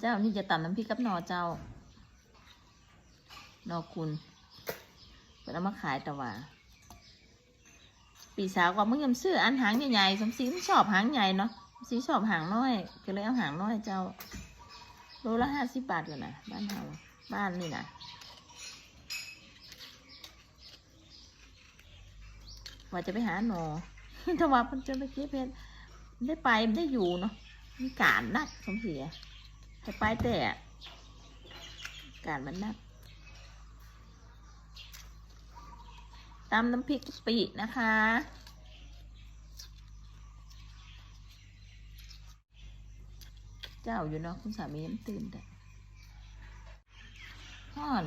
เจ้านี่จะตำน้ำพริกกับหนอเจ้า นอคุณเป็นเอามาขายแต่ว่า ปีสาวกว่ามึงยังซื้ออันหางใหญ่ๆสมศรีชอบหางใหญ่เนาะสมศรีชอบหางน้อย ก็เลยเอาหางน้อยเจ้าโลละห้าสิบบาทกันนะบ้านเฮาบ้านนี่นะว่าจะไปหาหนอถ้าว่ามันจะไปเก็บเพชรได้ไปมันได้อยู่เนาะมีการนักสมศรี อะให้ไปแต่การมันนักตำน้ำพริกกะปินะคะ เจ้าอยู่เนาะคุณสามียังตื่นแต่พ่อน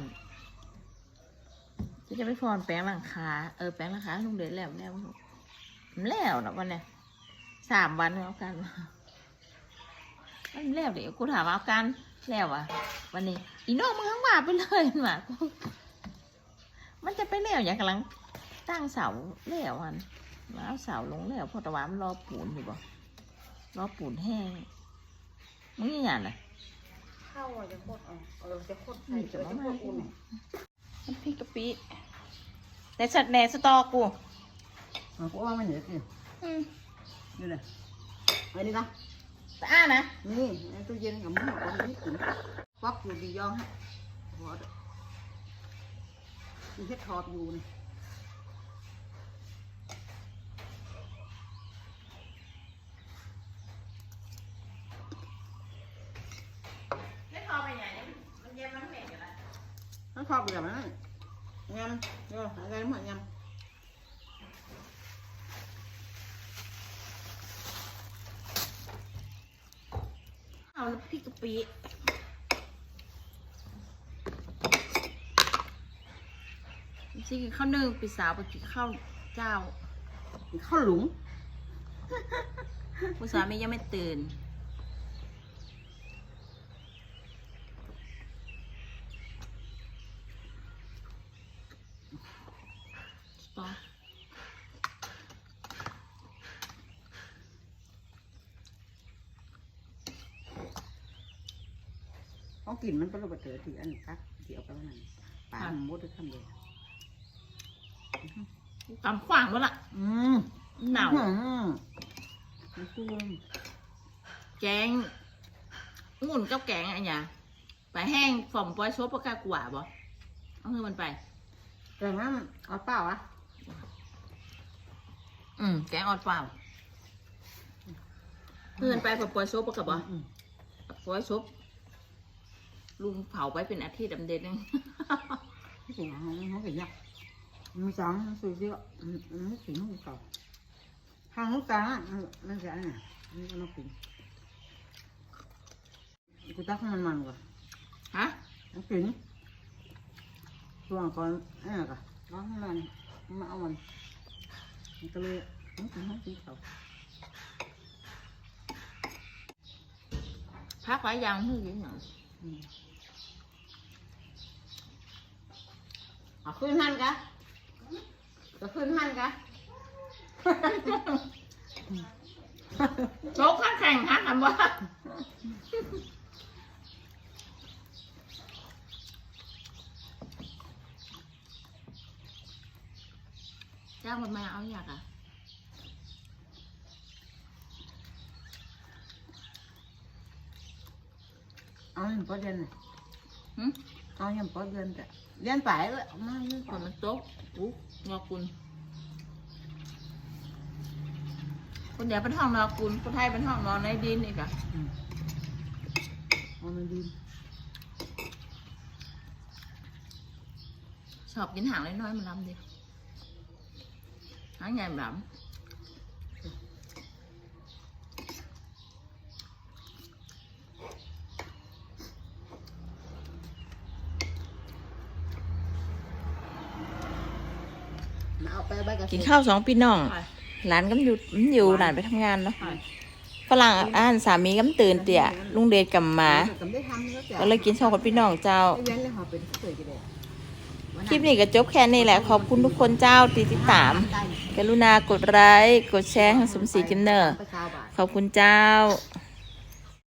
จะจะไปฟอนแปลงหลังคาเออแปลงหลังคาลุงเด็ดแล้วแล้วแล้วนะวันเนี้ยสามวันแล้วกัน มันแล้วเดี๋ยวกูถามเอากันแล้วอะ วันนี้ อีโน่มึงทั้งว่าไปเลยหมากูมันจะไปแล้วอย่างกำลังตั้งเสาแล้วอันมาเอาเสาลงแล้วเพอตะวันมันรอปูนอยู่บ่รอปูนแห้งมึงยังไงน่ะข้าวอะจะโคตรเอาเออจะโคตรใส่นี่จะจะโคมาตรอุ่นน้ำพริกกะปิแต่สัตว์แหน่สตอกูอะกูเอามาเหนือสิอืมนี่เลยอันนี้ นะแต่อ้านะ นี่ในตู้เย็นกับมึงเอาไปนี่กินฟักอยู่ดียองฮะหัวมีเฮ็ดทอดอยู่นี่ไม่พอไปไหนมันเย็นมันเหม็นกันละ nó kho bây giờ nó nhâm rồi hãy ra đúng rồi nhâm เอาน้ำ พริกกะปิสิกินข้าวนึ่งปีสาวไปกินข้าวเจ้า kho lủng ผู้สามียังไม่ตื่น có kìm มันก็ระเบิดเถอะที่อันนี้ครับที่เอาไปวันนั้นปลาหมดเลยคำเดียวกำขวางแล้วล่ะอืมหนาวอืมมันกุ้งแกงองุ่นกับแกงอะไรเนี่ยไปแห้งฝ่อมปล่อยโซบปากกากว่าบ่เอาเงินมันไปแต่ว่าเอาเปล่าอะอืมแกงออดเปล่าเพื่อนไปฝ่อมปล่อยโซบปากกาบ่อืมปล่อยโซบ ลุงเผาไปเป็นอาทิตย์ดำเด็ดนึง cái gì mà không không phải nhặt mình chọn nó sủi chưa nó chỉ nó không cầu hàng nước cá nó sẽ này nó kín cái tóc nó mặn rồi ฮะ nó kín còn còn cái này cả đó nó mặn nó mạo mình cái lưỡi nó cũng không kín cầu พักไว้ยังเพิ่งกิน หนัง à khuyên han cả có khuyên han cả โชกข้างแข่งฮักกันว่าจ้างมันมาเอาอยากอะเอาอย่างพอเดือนน่ะหึ เอาอย่างพอเดือนแต่เดือนไปเลยเอามาเยอะคนมันโต๊ะอู้งอกุลคนเดียวเป็นห้องนอกุลคนไทยเป็นห้องนอนในดินอีกอะอืมเอามาดีชอบกินหางน้อยๆมันลำดิหางใหญ่แบบ มาเอา ไปใบกระกินข้าวสองพี่น้องหลานก็อยู่มันอยู่หลานไปทำงานเนาะฝรั่งอ่านสามีก็ตื่นเตี่ยลุงเดชกลับมา cầm đấy thăm nó ก็เลยกินสองคนพี่น้องเจ้า cái dán lên họ bình thường cái đấy คลิปนี้ก็จบแค่นี้แหละขอบคุณทุกคนเจ้าที่ติดตามกรุณากดไลค์กดแชร์ให้สมศรีจิมเนอร์ไปชาวบ้านขอบคุณเจ้า